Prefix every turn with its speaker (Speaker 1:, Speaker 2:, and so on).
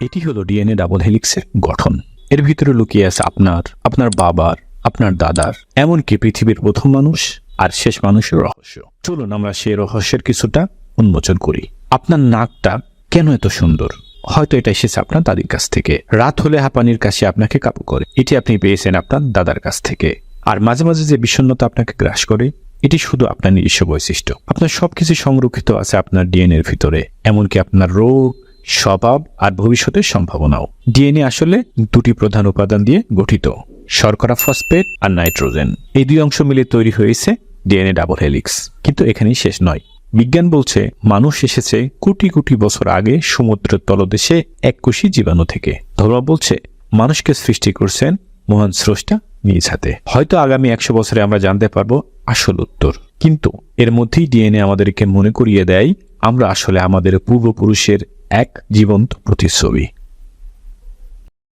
Speaker 1: এটি হলো DNA double হেলিক্সের গঠন। এর ভিতরে লুকিয়ে আছে আপনার আপনার বাবার, আপনার দাদার, এমনকি পৃথিবীর প্রথম মানুষ আর শেষ মানুষের রহস্য। চলুন আমরা সেই রহস্যের কিছুটা উন্মোচন করি। আপনার নাকটা কেন এত সুন্দর? হয়তো এটা এসেছে আপনার দাদির কাছ থেকে। রাত হলে হাঁপানির কাছে আপনাকে কাবু করে। এটি আপনি পেয়েছেন আপনার দাদার কাছ থেকে। আর মাঝে মাঝে যে বিষণ্ণতা আপনাকে গ্রাস করে, এটি শুধু আপনার নিজস্ব বৈশিষ্ট্য। আপনার সবকিছু সংরক্ষিত আছে আপনার ডিএনএর ভিতরে। এমনকি আপনার রোগ স্বভাব আর ভবিষ্যতের সম্ভাবনাও। ডিএনএ আসলে দুটি প্রধান উপাদান দিয়ে গঠিত, শর্করা ফসফেট আর নাইট্রোজেন। এই দুই অংশ মিলে তৈরি হয়েছে ডিএনএ ডাবল হেলিক্স, কিন্তু এখানেই শেষ নয়। বিজ্ঞান বলছে, মানুষ এসেছে কোটি কোটি বছর আগে সমুদ্রের তলদেশে এককোষী জীবাণু থেকে। ধর্ম বলছে, মানুষকে সৃষ্টি করছেন মহান স্রষ্টা নিজ হাতে। হয়তো আগামী একশো বছরে আমরা জানতে পারব আসল উত্তর। কিন্তু এর মধ্যেই ডিএনএ আমাদেরকে মনে করিয়ে দেয়, আমরা আসলে আমাদের পূর্বপুরুষের এক জীবন্ত প্রতিচ্ছবি।